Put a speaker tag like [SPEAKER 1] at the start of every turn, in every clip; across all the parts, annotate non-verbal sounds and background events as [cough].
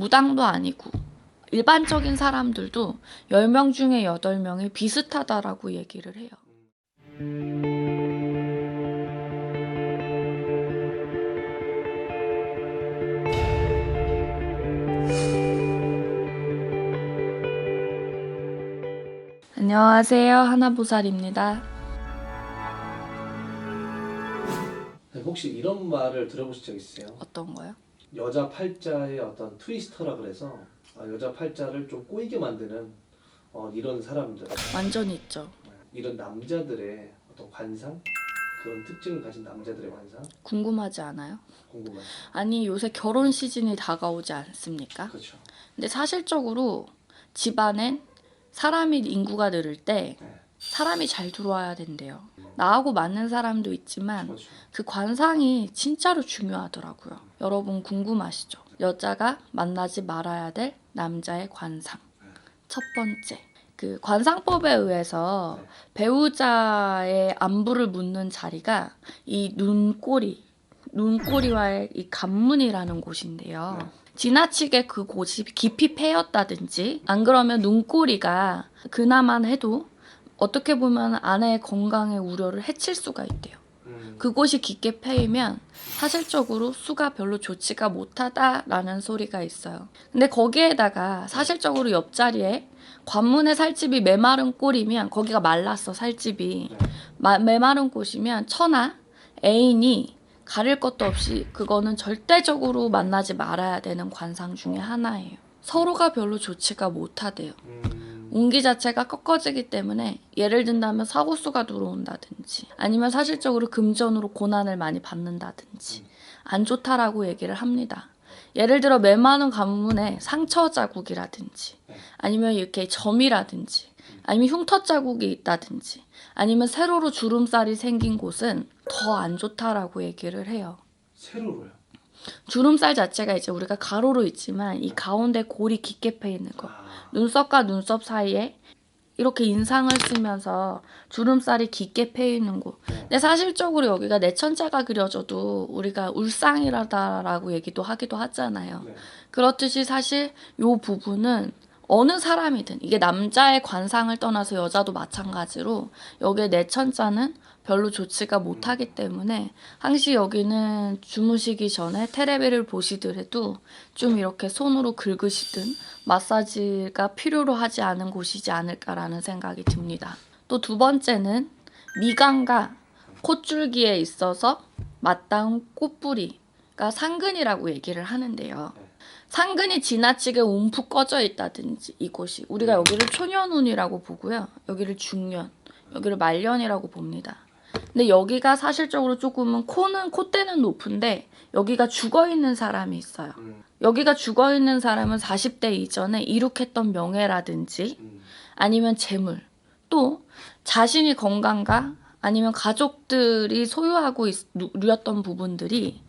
[SPEAKER 1] 무당도 아니고 일반적인 사람들도 10명 중에 8명이 비슷하다라고 얘기를 해요. 안녕하세요. 하나보살입니다.
[SPEAKER 2] 네, 혹시 이런 말을 들어보신 적 있으세요?
[SPEAKER 1] 어떤 거요?
[SPEAKER 2] 여자 팔자의 어떤 트위스터라 그래서 아, 여자 팔자를 좀 꼬이게 만드는 어, 이런 사람들,
[SPEAKER 1] 완전 있죠.
[SPEAKER 2] 이런 남자들의 어떤 관상 그런 특징을 가진 남자들의 관상
[SPEAKER 1] 궁금하지 않아요?
[SPEAKER 2] 궁금하죠?
[SPEAKER 1] 아니, 요새 결혼 시즌이 다가오지 않습니까?
[SPEAKER 2] 그렇죠.
[SPEAKER 1] 근데 사실적으로 집안엔 사람이 인구가 늘을 때
[SPEAKER 2] 네.
[SPEAKER 1] 사람이 잘 들어와야 된대요. 나하고 맞는 사람도 있지만
[SPEAKER 2] 그렇죠.
[SPEAKER 1] 그 관상이 진짜로 중요하더라고요. 여러분 궁금하시죠? 여자가 만나지 말아야 될 남자의 관상. 첫 번째. 그 관상법에 의해서
[SPEAKER 2] 네.
[SPEAKER 1] 배우자의 안부를 묻는 자리가 이 눈꼬리, 눈꼬리와의 이 관문이라는 곳인데요.
[SPEAKER 2] 네.
[SPEAKER 1] 지나치게 그 곳이 깊이 패였다든지 안 그러면 눈꼬리가 그나마 해도 어떻게 보면 아내의 건강에 우려를 해칠 수가 있대요.
[SPEAKER 2] 음,
[SPEAKER 1] 그곳이 깊게 패이면 사실적으로 수가 별로 좋지가 못하다라는 소리가 있어요. 근데 거기에다가 사실적으로 옆자리에 관문에 살집이 메마른 꼴이면 거기가 말랐어 살집이
[SPEAKER 2] 네.
[SPEAKER 1] 마- 메마른 곳이면 처나 애인이 가릴 것도 없이 그거는 절대적으로 만나지 말아야 되는 관상 중에 하나예요. 서로가 별로 좋지가 못하대요.
[SPEAKER 2] 음,
[SPEAKER 1] 운기 자체가 꺾어지기 때문에 예를 든다면 사고수가 들어온다든지 아니면 사실적으로 금전으로 고난을 많이 받는다든지 안 좋다라고 얘기를 합니다. 예를 들어 메마른 가문에 상처 자국이라든지 아니면 이렇게 점이라든지 아니면 흉터 자국이 있다든지 아니면 세로로 주름살이 생긴 곳은 더 안 좋다라고 얘기를 해요.
[SPEAKER 2] 세로로요.
[SPEAKER 1] 주름살 자체가 이제 우리가 가로로 있지만 이 가운데 골이 깊게 패 있는 거.
[SPEAKER 2] 아,
[SPEAKER 1] 눈썹과 눈썹 사이에 이렇게 인상을 쓰면서 주름살이 깊게 패 있는 곳. 근데 사실적으로 여기가 내천자가 그려져도 우리가 울상이라다라고 얘기도 하기도 하잖아요.
[SPEAKER 2] 네.
[SPEAKER 1] 그렇듯이 사실 요 부분은 어느 사람이든 이게 남자의 관상을 떠나서 여자도 마찬가지로 여기에 내천자는 별로 좋지가 못하기 때문에 항시 여기는 주무시기 전에 테레비를 보시더라도 좀 이렇게 손으로 긁으시든 마사지가 필요로 하지 않은 곳이지 않을까라는 생각이 듭니다. 또 두 번째는 미간과 콧줄기에 있어서 맞닿은 꽃뿌리가 상근이라고 얘기를 하는데요. 상근이 지나치게 움푹 꺼져 있다든지 이곳이 우리가 여기를 초년운이라고 보고요. 여기를 중년, 여기를 말년이라고 봅니다. 근데 여기가 사실적으로 조금은 코는 콧대는 높은데 여기가 죽어 있는 사람이 있어요.
[SPEAKER 2] 음,
[SPEAKER 1] 여기가 죽어 있는 사람은 40대 이전에 이룩했던 명예라든지
[SPEAKER 2] 음,
[SPEAKER 1] 아니면 재물 또 자신이 건강과 아니면 가족들이 소유하고 있, 누- 누렸던 부분들이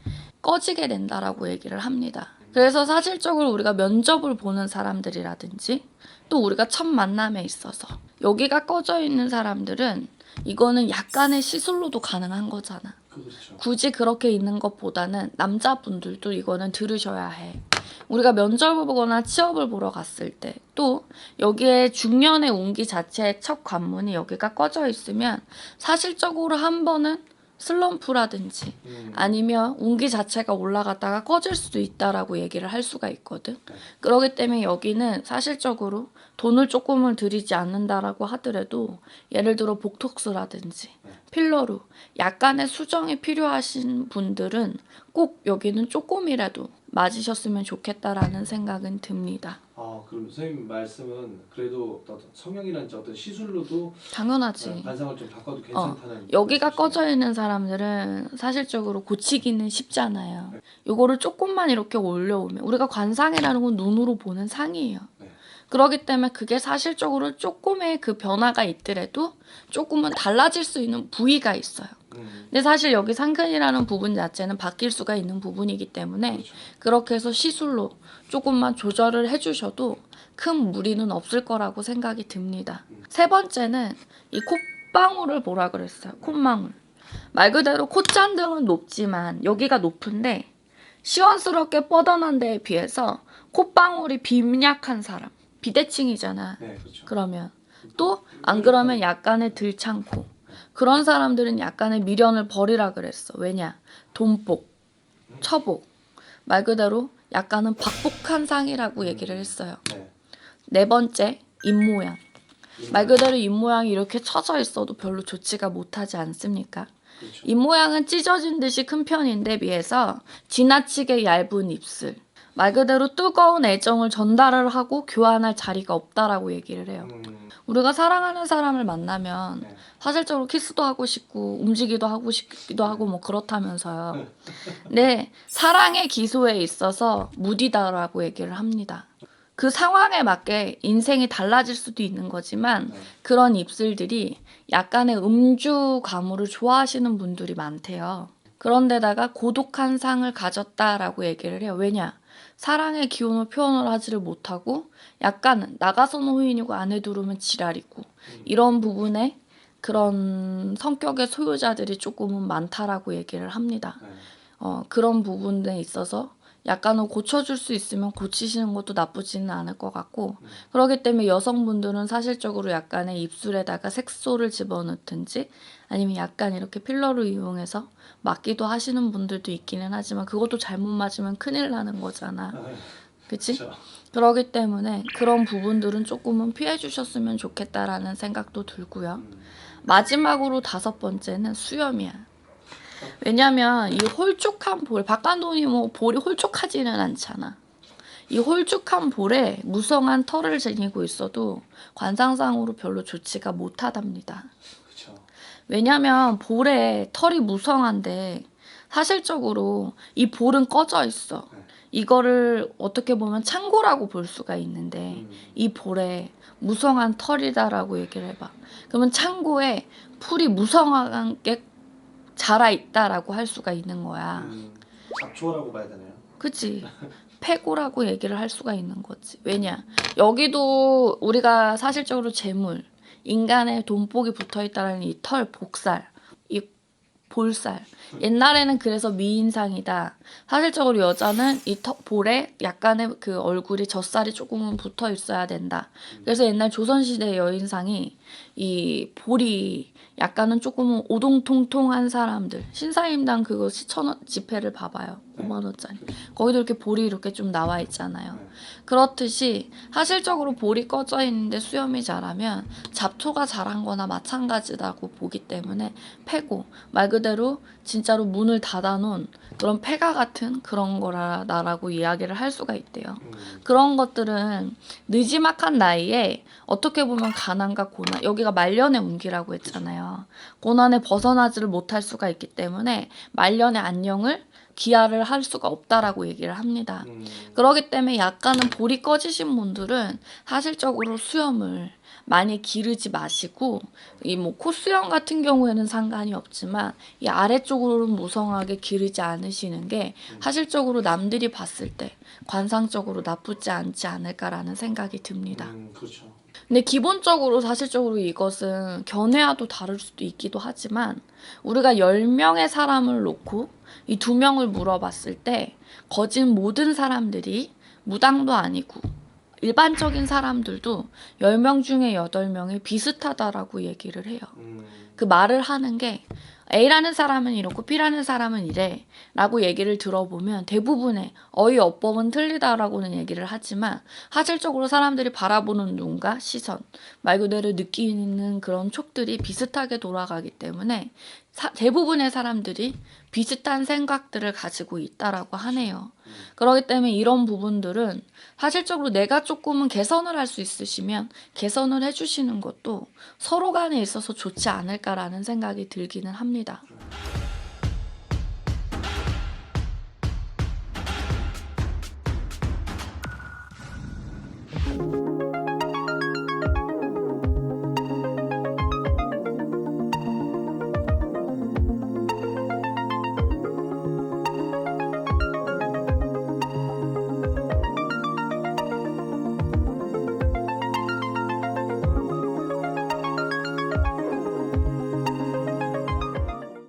[SPEAKER 1] 꺼지게 된다라고 얘기를 합니다. 그래서 사실적으로 우리가 면접을 보는 사람들이라든지 또 우리가 첫 만남에 있어서 여기가 꺼져 있는 사람들은 이거는 약간의 시술로도 가능한 거잖아.
[SPEAKER 2] 그렇죠.
[SPEAKER 1] 굳이 그렇게 있는 것보다는 남자분들도 이거는 들으셔야 해. 우리가 면접을 보거나 취업을 보러 갔을 때 또 여기에 중년의 운기 자체의 첫 관문이 여기가 꺼져 있으면 사실적으로 한 번은 슬럼프라든지
[SPEAKER 2] 음,
[SPEAKER 1] 아니면 운기 자체가 올라갔다가 꺼질 수도 있다라고 얘기를 할 수가 있거든. 그러기 때문에 여기는 사실적으로 돈을 조금을 들이지 않는다라고 하더라도 예를 들어 보톡스라든지 필러로 약간의 수정이 필요하신 분들은 꼭 여기는 조금이라도 맞으셨으면 좋겠다라는 생각은 듭니다.
[SPEAKER 2] 아, 그럼 선생님 말씀은 그래도 어떤 성형이라든지 어떤 시술로도
[SPEAKER 1] 당연하지.
[SPEAKER 2] 네, 관상을 좀 바꿔도 괜찮다는
[SPEAKER 1] 여기가
[SPEAKER 2] 말씀이시네요.
[SPEAKER 1] 꺼져 있는 사람들은 사실적으로 고치기는 쉽잖아요. 요거를 조금만 이렇게 올려오면 우리가 관상이라는 건 눈으로 보는 상이에요.
[SPEAKER 2] 네.
[SPEAKER 1] 그렇기 때문에 그게 사실적으로 조금의 그 변화가 있더라도 조금은 달라질 수 있는 부위가 있어요.
[SPEAKER 2] 음,
[SPEAKER 1] 근데 사실 여기 상근이라는 부분 자체는 바뀔 수가 있는 부분이기 때문에
[SPEAKER 2] 그렇죠.
[SPEAKER 1] 그렇게 해서 시술로 조금만 조절을 해주셔도 큰 무리는 없을 거라고 생각이 듭니다. 세 번째는 이 콧방울을 보라 그랬어요. 콧망울. 말 그대로 콧잔등은 높지만 여기가 높은데 시원스럽게 뻗어난 데에 비해서 콧방울이 빈약한 사람. 비대칭이잖아.
[SPEAKER 2] 네, 그렇죠.
[SPEAKER 1] 그러면 또 안 그러면 약간의 들창코. 그런 사람들은 약간의 미련을 버리라 그랬어. 왜냐? 돈복, 처복. 말 그대로 약간은 박복한 상이라고 얘기를 했어요.
[SPEAKER 2] 네.
[SPEAKER 1] 네 번째, 입모양. 말 그대로 입모양이 이렇게 처져 있어도 별로 좋지가 못하지 않습니까?
[SPEAKER 2] 그렇죠.
[SPEAKER 1] 입모양은 찢어진 듯이 큰 편인데 비해서 지나치게 얇은 입술. 말 그대로 뜨거운 애정을 전달을 하고 교환할 자리가 없다라고 얘기를 해요.
[SPEAKER 2] 음,
[SPEAKER 1] 우리가 사랑하는 사람을 만나면
[SPEAKER 2] 네.
[SPEAKER 1] 사실적으로 키스도 하고 싶고 움직이도 하고 싶기도 하고 뭐 그렇다면서요. 네, 사랑의 기소에 있어서 무디다라고 얘기를 합니다. 그 상황에 맞게 인생이 달라질 수도 있는 거지만
[SPEAKER 2] 네.
[SPEAKER 1] 그런 입술들이 약간의 음주 가무를 좋아하시는 분들이 많대요. 그런데다가 고독한 상을 가졌다라고 얘기를 해요. 왜냐? 사랑의 기운을 표현을 하지를 못하고 약간 나가서는 호인이고 안에 들어오면 지랄이고 이런 부분에 그런 성격의 소유자들이 조금은 많다라고 얘기를 합니다.
[SPEAKER 2] 네.
[SPEAKER 1] 어, 그런 부분에 있어서 약간은 고쳐줄 수 있으면 고치시는 것도 나쁘지는 않을 것 같고 그렇기 때문에 여성분들은 사실적으로 약간의 입술에다가 색소를 집어넣든지 아니면 약간 이렇게 필러를 이용해서 맞기도 하시는 분들도 있기는 하지만 그것도 잘못 맞으면 큰일 나는 거잖아.
[SPEAKER 2] 아,
[SPEAKER 1] 그치?
[SPEAKER 2] 그렇죠.
[SPEAKER 1] 그러기 때문에 그런 부분들은 조금은 피해 주셨으면 좋겠다라는 생각도 들고요.
[SPEAKER 2] 음,
[SPEAKER 1] 마지막으로 다섯 번째는 수염이야. 왜냐면 이 홀쭉한 볼, 박간돈이 뭐 볼이 홀쭉하지는 않잖아. 이 홀쭉한 볼에 무성한 털을 지니고 있어도 관상상으로 별로 좋지가 못하답니다. 왜냐면 볼에 털이 무성한데 사실적으로 이 볼은 꺼져 있어. 이거를 어떻게 보면 창고라고 볼 수가 있는데
[SPEAKER 2] 음,
[SPEAKER 1] 이 볼에 무성한 털이다라고 얘기를 해봐. 그러면 창고에 풀이 무성하게 자라 있다라고 할 수가 있는 거야.
[SPEAKER 2] 음, 잡초라고 봐야 되나요?
[SPEAKER 1] 그치? [laughs] 폐고라고 얘기를 할 수가 있는 거지. 왜냐? 여기도 우리가 사실적으로 재물, 인간의 돈복이 붙어 있다라는 이 털, 복살, 이 볼살. 옛날에는 그래서 미인상이다. 사실적으로 여자는 이 턱, 볼에 약간의 그 얼굴이 젖살이 조금은 붙어 있어야 된다. 그래서 옛날 조선시대 여인상이 이 볼이 약간은 조금은 오동통통한 사람들. 신사임당 그거 시천원 지폐를 봐봐요. 5만 원짜리. 거기도 이렇게 볼이 이렇게 좀 나와 있잖아요. 그렇듯이 사실적으로 볼이 꺼져 있는데 수염이 자라면 잡초가 자란 거나 마찬가지라고 보기 때문에 폐고 말 그대로 진짜로 문을 닫아놓은 그런 폐가 같은 그런 거라라고 이야기를 할 수가 있대요.
[SPEAKER 2] 음,
[SPEAKER 1] 그런 것들은 느지막한 나이에 어떻게 보면 가난과 고난 여기가 말년의 운기라고 했잖아요. 고난에 벗어나지를 못할 수가 있기 때문에 말년의 안녕을 기하를 할 수가 없다라고 얘기를 합니다.
[SPEAKER 2] 음,
[SPEAKER 1] 그러기 때문에 약간은 볼이 꺼지신 분들은 사실적으로 수염을 많이 기르지 마시고 이뭐 콧수염 같은 경우에는 상관이 없지만 이 아래쪽으로는 무성하게 기르지 않으시는 게 사실적으로 남들이 봤을 때 관상적으로 나쁘지 않지 않을까라는 생각이 듭니다.
[SPEAKER 2] 음, 그렇죠.
[SPEAKER 1] 근데 기본적으로 사실적으로 이것은 견해와도 다를 수도 있기도 하지만 우리가 10명의 사람을 놓고 이 두 명을 물어봤을 때 거진 모든 사람들이 무당도 아니고 일반적인 사람들도 10명 중에 8명이 비슷하다라고 얘기를 해요.
[SPEAKER 2] 음,
[SPEAKER 1] 그 말을 하는 게 A라는 사람은 이렇고 B라는 사람은 이래 라고 얘기를 들어보면 대부분의 어휘어법은 틀리다라고는 얘기를 하지만 사실적으로 사람들이 바라보는 눈과 시선 말 그대로 느끼는 그런 촉들이 비슷하게 돌아가기 때문에 사- 대부분의 사람들이 비슷한 생각들을 가지고 있다라고 하네요. 그렇기 때문에 이런 부분들은 사실적으로 내가 조금은 개선을 할 수 있으시면 개선을 해주시는 것도 서로 간에 있어서 좋지 않을까라는 생각이 들기는 합니다.